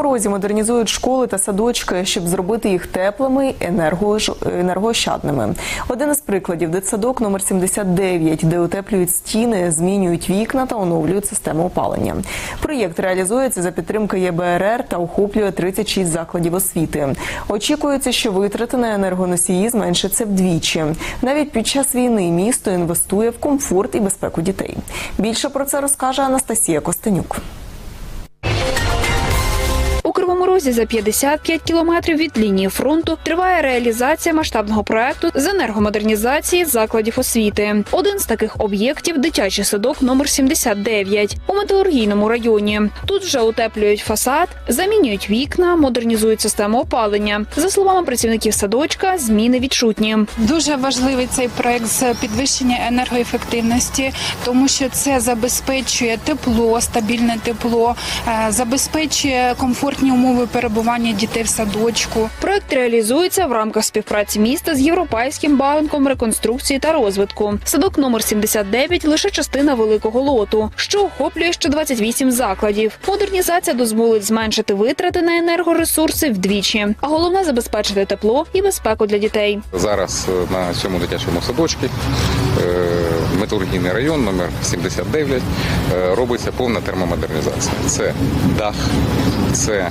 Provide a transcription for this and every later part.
У Кривому Розі модернізують школи та садочки, щоб зробити їх теплими і енергоощадними. Один із прикладів дитсадок номер 79, де утеплюють стіни, змінюють вікна та оновлюють систему опалення. Проєкт реалізується за підтримки ЄБРР та охоплює 36 закладів освіти. Очікується, що витрати на енергоносії зменшаться вдвічі. Навіть під час війни місто інвестує в комфорт і безпеку дітей. Більше про це розкаже Анастасія Костенюк. У Кривому Розі за 55 кілометрів від лінії фронту триває реалізація масштабного проекту з енергомодернізації закладів освіти. Один з таких об'єктів дитячий садок номер 79 у металургійному районі. Тут вже утеплюють фасад, замінюють вікна, модернізують систему опалення. За словами працівників садочка, зміни відчутні. Дуже важливий цей проект з підвищення енергоефективності, тому що це забезпечує тепло, стабільне тепло, е, забезпечує комфортні умови перебування дітей в садочку. Проект реалізується в рамках співпраці міста з Європейським банком реконструкції та розвитку. Садок номер 79 – лише частина великого лоту, що охоплює ще 28 закладів. Модернізація дозволить зменшити витрати на енергоресурси вдвічі, а головне забезпечити тепло і безпеку для дітей. Зараз на цьому дитячому садочку е, металургійний район номер 79 е, робиться повна термомодернізація. Це дах, це е,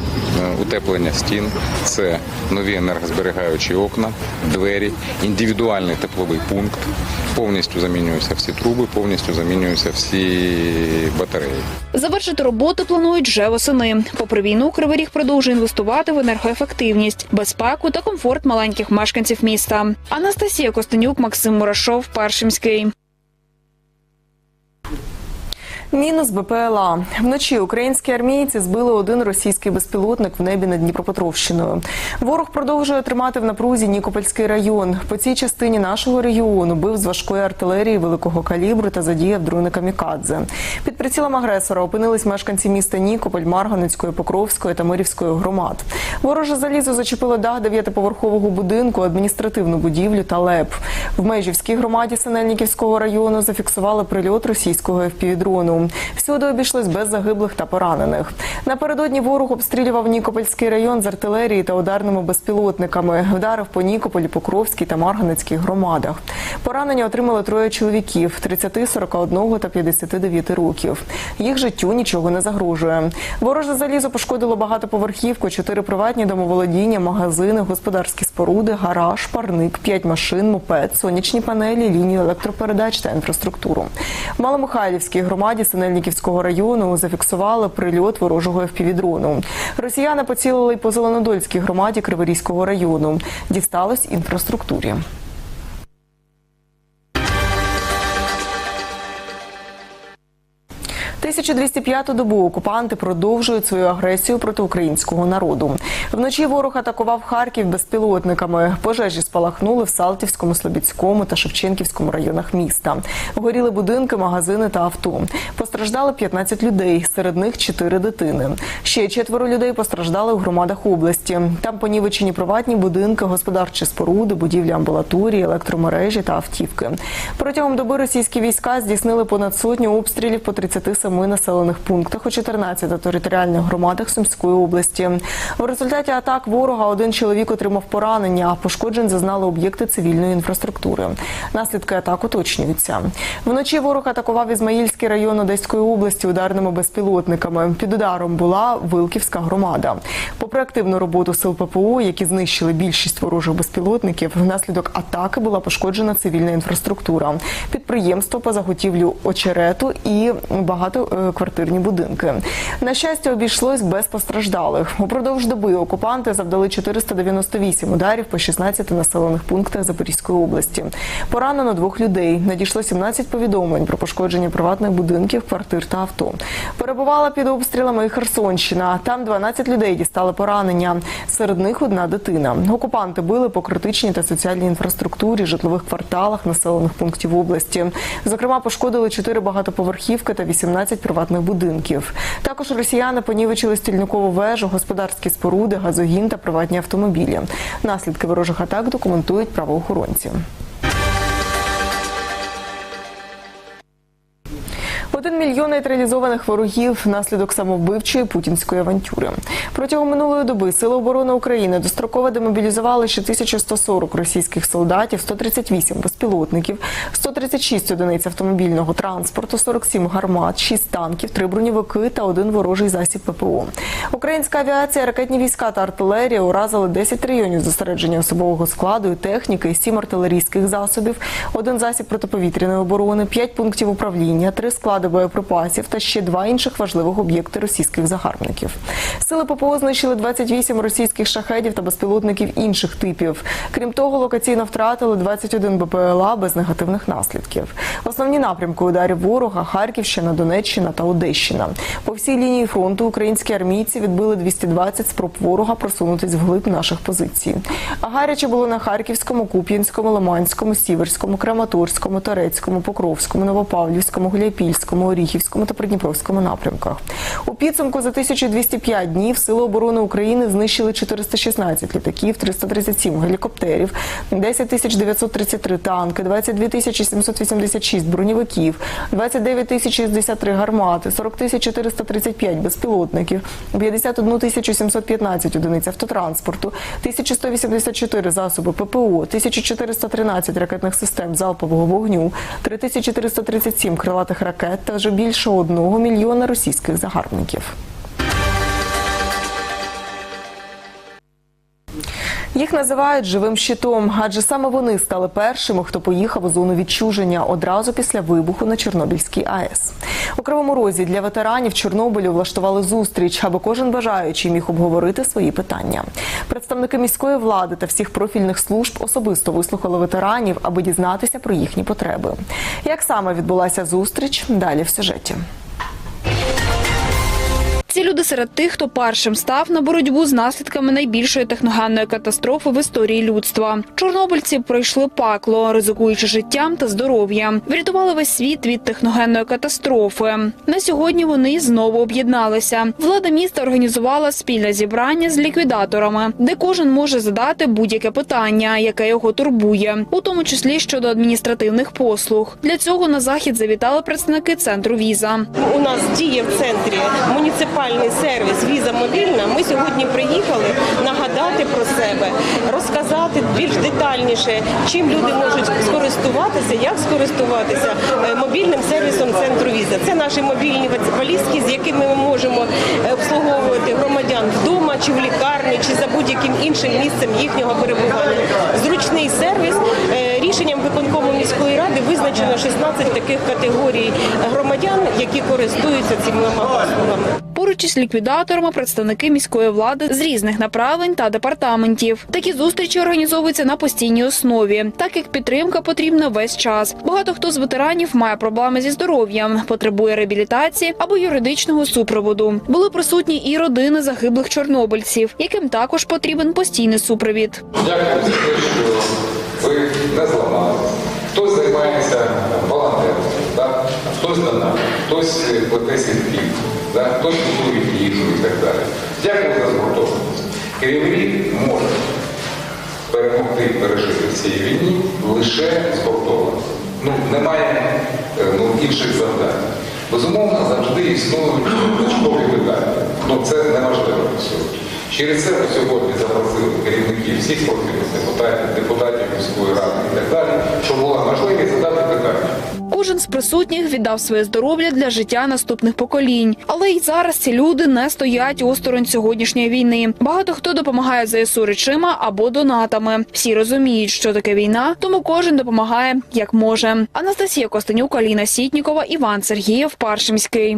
утеплення стін, це нові енергозберігаючі окна, двері, індивідуальний тепловий пункт. Повністю замінюються всі труби, повністю замінюються всі батареї. Завершити роботи планують вже восени. Попри війну, Кривий Ріг продовжує інвестувати в енергоефективність, безпеку та комфорт маленьких мешканців міста. Анастасія Костенюк, Максим Мурашов, Першимський. Мінус БПЛА. Вночі українські армійці збили один російський безпілотник в небі над Дніпропетровщиною. Ворог продовжує тримати в напрузі Нікопольський район. По цій частині нашого регіону бив з важкої артилерії великого калібру та задіяв дрони камікадзе. Під прицілом агресора опинились мешканці міста Нікополь, Марганецької, Покровської та Мирівської громад. Вороже залізо зачепило дах дев'ятиповерхового будинку, адміністративну будівлю та ЛЕП. В Межівській громаді Синельниківського району зафіксували прильот російського Всюди обійшлось без загиблих та поранених. Напередодні ворог обстрілював Нікопольський район з артилерії та ударними безпілотниками. Вдарив по Нікополі, Покровській та Марганецькій громадах. Поранення отримали троє чоловіків 30, 41 та 59 років. Їх життю нічого не загрожує. Вороже залізо пошкодило багатоповерхівку, чотири приватні домоволодіння, магазини, господарські споруди, гараж, парник, п'ять машин, мопед, сонячні панелі, лінію електропередач та інфраструктуру. В Маломихайлівській громаді Синельниківського району зафіксували прильот ворожого ФПВ-дрону. Росіяни поцілили по Зеленодольській громаді Криворізького району. Дісталось інфраструктурі. – 1205-ту добу окупанти продовжують свою агресію проти українського народу. Вночі ворог атакував Харків безпілотниками. Пожежі спалахнули в Салтівському, Слобідському та Шевченківському районах міста. Горіли будинки, магазини та авто. Постраждали 15 людей, серед них 4 дитини. Ще четверо людей постраждали у громадах області. Там понівечені приватні будинки, господарчі споруди, будівлі амбулаторії, електромережі та автівки. Протягом доби російські війська здійснили понад сотню обстрілів по 37 населених пунктах у 14 територіальних громадах Сумської області. В результаті атак ворога один чоловік отримав поранення, а пошкоджень зазнали об'єкти цивільної інфраструктури. Наслідки атак уточнюються. Вночі ворог атакував Ізмаїльський район Одеської області ударними безпілотниками. Під ударом була Вилківська громада. Попри активну роботу сил ППО, які знищили більшість ворожих безпілотників, внаслідок атаки була пошкоджена цивільна інфраструктура, підприємство по заготівлю очерету і багатоквартирні будинки. На щастя, обійшлось без постраждалих. Упродовж доби окупанти завдали 498 ударів по 16 населених пунктах Запорізької області. Поранено двох людей. Надійшло 17 повідомлень про пошкодження приватних будинків, квартир та авто. Перебувала під обстрілами і Херсонщина. Там 12 людей дістали поранення. Серед них одна дитина. Окупанти били по критичній та соціальній інфраструктурі, житлових кварталах населених пунктів області. Зокрема, пошкодили 4 багатоповерхівки та 18 15 приватних будинків. Також росіяни понівечили стільникову вежу, господарські споруди, газогін та приватні автомобілі. Наслідки ворожих атак документують правоохоронці. Один мільйон нейтралізованих ворогів внаслідок самовбивчої путінської авантюри. Протягом минулої доби Сили оборони України достроково демобілізували ще 1140 російських солдатів, 138 безпілотників, 136 одиниць автомобільного транспорту, 47 гармат, 6 танків, 3 броньовики та один ворожий засіб ППО. Українська авіація, ракетні війська та артилерія уразили 10 районів зосередження особового складу і техніки, 7 артилерійських засобів, один засіб протиповітряної оборони, 5 пунктів управління, 3 склади боєприпасів та ще два інших важливих об'єкти російських загарбників. Сили ППО знищили 28 російських шахедів та безпілотників інших типів. Крім того, локаційно втратили 21 БПЛА без негативних наслідків. Основні напрямки ударів ворога Харківщина, Донеччина та Одещина. По всій лінії фронту українські армійці відбили 220 спроб ворога просунутись вглиб наших позицій. А гаряче було на Харківському, Куп'янському, Лиманському, Сіверському, Краматорському, Торецькому, Покровському, Новопавлівському, Гуляйпільському, Оріхівському та Придніпровському напрямках. У підсумку за 1205 днів Сили оборони України знищили 416 літаків, 337 гелікоптерів, 10 933 танки, 22 786 броньовиків, 29 063 гармати, 40 435 безпілотників, 51 715 одиниць автотранспорту, 1184 засоби ППО, 1413 ракетних систем залпового вогню, 3437 крилатих ракет та вже більше одного мільйона російських загарбників. Їх називають живим щитом, адже саме вони стали першими, хто поїхав у зону відчуження одразу після вибуху на Чорнобильській АЕС. У Кривому Розі для ветеранів Чорнобилю влаштували зустріч, аби кожен бажаючий міг обговорити свої питання. Представники міської влади та всіх профільних служб особисто вислухали ветеранів, аби дізнатися про їхні потреби. Як саме відбулася зустріч? Далі в сюжеті. Ці люди серед тих, хто першим став на боротьбу з наслідками найбільшої техногенної катастрофи в історії людства. Чорнобильці пройшли пекло, ризикуючи життям та здоров'ям. Врятували весь світ від техногенної катастрофи. На сьогодні вони знову об'єдналися. Влада міста організувала спільне зібрання з ліквідаторами, де кожен може задати будь-яке питання, яке його турбує, у тому числі щодо адміністративних послуг. Для цього на захід завітали представники центру віза. У нас діє в центрі муніципальний сервіс Віза мобільна. Ми сьогодні приїхали нагадати про себе, розказати більш детальніше, чим люди можуть скористуватися, як скористуватися е, мобільним сервісом центру Віза. Це наші мобільні валізки, з якими ми можемо е, обслуговувати громадян вдома чи в лікарні, чи за будь-яким іншим місцем їхнього перебування. Зручний сервіс. Е, Рішенням виконкому міської ради визначено 16 таких категорій громадян, які користуються цими послугами. Поруч із ліквідаторами представники міської влади з різних направлень та департаментів. Такі зустрічі організовуються на постійній основі, так як підтримка потрібна весь час. Багато хто з ветеранів має проблеми зі здоров'ям, потребує реабілітації або юридичного супроводу. Були присутні і родини загиблих чорнобильців, яким також потрібен постійний супровід. Дякую за те, що ви не зламали. Хтось займається волонтерством, хтось донат, хтось плете сітки, да? хтось готує їжу і так далі. Дякую за згуртованість. Керівник може перемогти пережити в цій війні лише згуртовано. Ну, немає е, ну, інших завдань. Безумовно, завжди існують точкові питання. Ну, це неможливо сьогодні. Через це ми сьогодні запросили керівників всіх профільних депутатів, депутатів міської ради і так далі, щоб була можливість задати питання. Кожен з присутніх віддав своє здоров'я для життя наступних поколінь. Але й зараз ці люди не стоять осторонь сьогоднішньої війни. Багато хто допомагає ЗСУ речима або донатами. Всі розуміють, що таке війна, тому кожен допомагає як може. Анастасія Костенюк, Аліна Сітнікова, Іван Сергієв, Паршимський.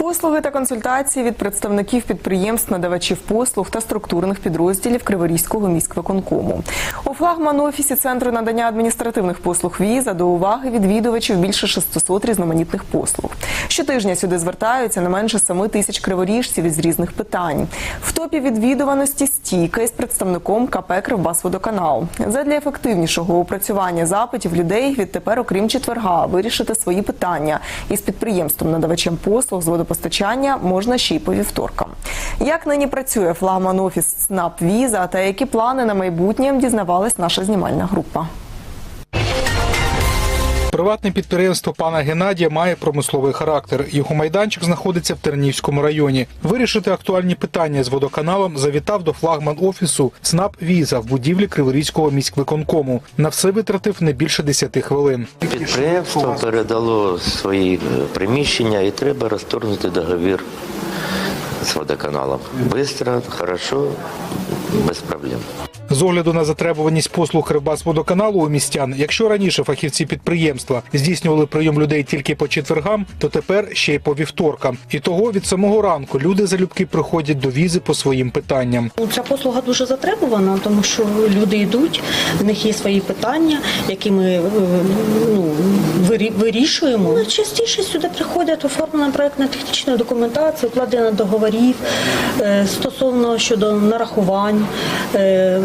Послуги та консультації від представників підприємств, надавачів послуг та структурних підрозділів Криворізького міськвиконкому. У флагман офісі центру надання адміністративних послуг віза до уваги відвідувачів більше 600 різноманітних послуг. Щотижня сюди звертаються не менше 7 тисяч криворіжців із різних питань. В топі відвідуваності стійка із представником КП «Кривбасводоканал». Задля ефективнішого опрацювання запитів людей відтепер, окрім четверга, вирішити свої питання із підприємством надавачем послуг з водопостачання можна ще й по вівторкам. Як нині працює флагман офіс ЦНАП Віза та які плани на майбутнє дізнавалась наша знімальна група. Приватне підприємство пана Геннадія має промисловий характер. Його майданчик знаходиться в Тернівському районі. Вирішити актуальні питання з водоканалом завітав до флагман офісу ЦНАП Віза в будівлі Криворізького міськвиконкому. На все витратив не більше 10 хвилин. Підприємство передало свої е, приміщення і треба розторгнути договір з водоканалом. Бистро, хорошо, без проблем. З огляду на затребуваність послуг Кривбасводоканалу у містян, якщо раніше фахівці підприємства здійснювали прийом людей тільки по четвергам, то тепер ще й по вівторкам. І того від самого ранку люди залюбки приходять до візи по своїм питанням. Ну, Ця послуга дуже затребувана, тому що люди йдуть, в них є свої питання, які ми е, ну, вирішуємо. Ну, Частіше сюди приходять оформлена проєктна технічна документація, укладення договорів е, стосовно щодо нарахувань, е,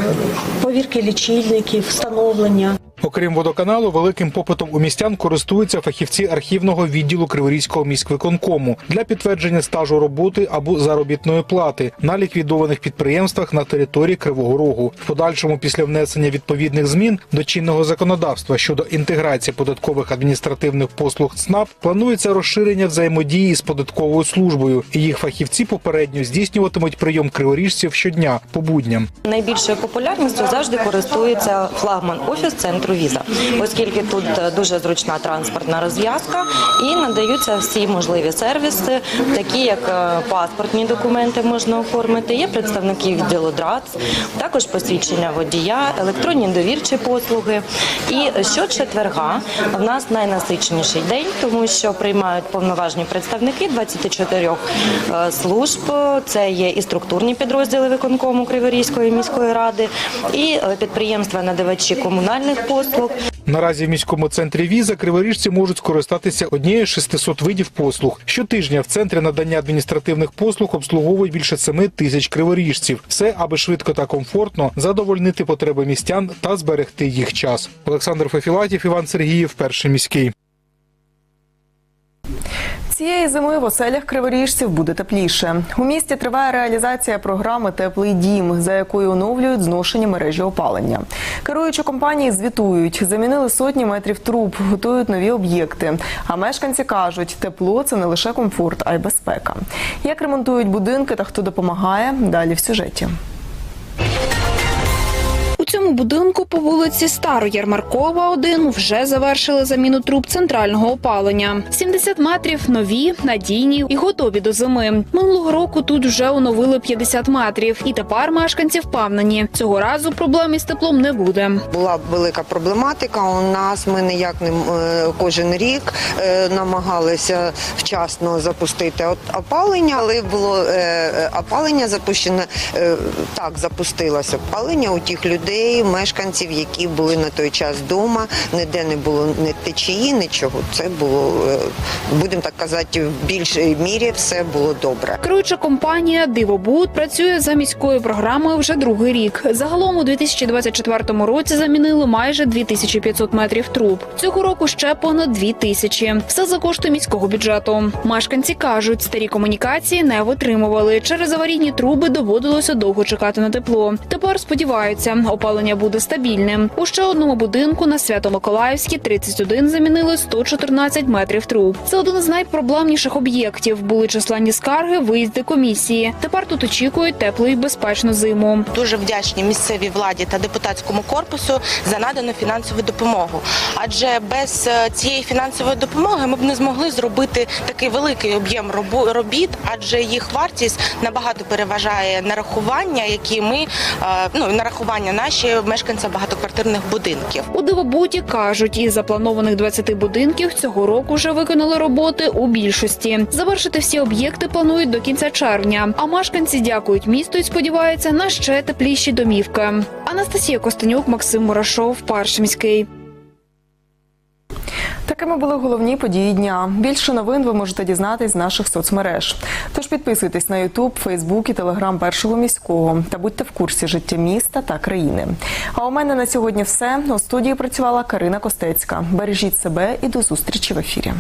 повірки лічильників, встановлення. Окрім водоканалу, великим попитом у містян користуються фахівці архівного відділу Криворізького міськвиконкому для підтвердження стажу роботи або заробітної плати на ліквідованих підприємствах на території Кривого Рогу. В подальшому, після внесення відповідних змін до чинного законодавства щодо інтеграції податкових адміністративних послуг ЦНАП, планується розширення взаємодії з податковою службою. І їх фахівці попередньо здійснюватимуть прийом криворіжців щодня по будням. Найбільшою популярністю завжди користується флагман офіс центру віза, оскільки тут е, дуже зручна транспортна розв'язка і надаються всі можливі сервіси, такі як е, паспортні документи можна оформити. Є представники відділу ДРАЦ, також посвідчення водія, електронні довірчі послуги. І щочетверга в нас найнасиченіший день, тому що приймають повноважні представники 24 е, служб. Це є і структурні підрозділи виконкому Криворізької міської ради, і підприємства надавачі комунальних послуг. Наразі в міському центрі віза криворіжці можуть скористатися однією з 600 видів послуг. Щотижня в центрі надання адміністративних послуг обслуговують більше 7 тисяч криворіжців. Все, аби швидко та комфортно задовольнити потреби містян та зберегти їх час. Олександр Фефілатів, Іван Сергіїв, перший міський. Цієї зими в оселях криворіжців буде тепліше. У місті триває реалізація програми Теплий дім, за якою оновлюють зношені мережі опалення. Керуючі компанії звітують, замінили сотні метрів труб, готують нові об'єкти. А мешканці кажуть, тепло це не лише комфорт, а й безпека. Як ремонтують будинки та хто допомагає, далі в сюжеті. Цьому будинку по вулиці Староярмаркова 1 вже завершили заміну труб центрального опалення. 70 метрів нові, надійні і готові до зими. Минулого року тут вже оновили 50 метрів, і тепер мешканці впевнені, цього разу проблем із теплом не буде. Була велика проблематика. У нас ми ніяк не е, кожен рік е, намагалися вчасно запустити опалення, але було е, опалення запущене так, запустилося опалення у тих людей, мешканців, які були на той час вдома. Ніде не було ні течії, нічого. Це було, е, будемо так казати, в більшій мірі все було добре. Керуюча компанія Дивобуд працює за міською програмою вже другий рік. Загалом у 2024 році замінили майже 2500 метрів труб. Цього року ще понад 2000. Все за кошти міського бюджету. Мешканці кажуть, старі комунікації не витримували. Через аварійні труби доводилося довго чекати на тепло. Тепер сподіваються, опалення буде стабільним. У ще одному будинку на Свято-Миколаївській 31 замінили 114 метрів труб. Це один із найпроблемніших об'єктів. Були численні скарги, виїзди комісії. Тепер тут очікують теплу і безпечну зиму. дуже вдячні місцевій владі та депутатському корпусу за надану фінансову допомогу. Адже без е, цієї фінансової допомоги ми б не змогли зробити такий великий об'єм робіт, адже їх вартість набагато переважає нарахування, які ми е, ну нарахування наші чи мешканця багатоквартирних будинків. У Дивобуті кажуть, із запланованих 20 будинків цього року вже виконали роботи у більшості. Завершити всі об'єкти планують до кінця червня. А мешканці дякують місту і сподіваються на ще тепліші домівки. Анастасія Костенюк, Максим Мурашов, Паршимський. Такими були головні події дня. Більше новин ви можете дізнатись з наших соцмереж. Тож підписуйтесь на Ютуб, Фейсбук і Телеграм першого міського та будьте в курсі життя міста та країни. А у мене на сьогодні все. У студії працювала Карина Костецька. Бережіть себе і до зустрічі в ефірі.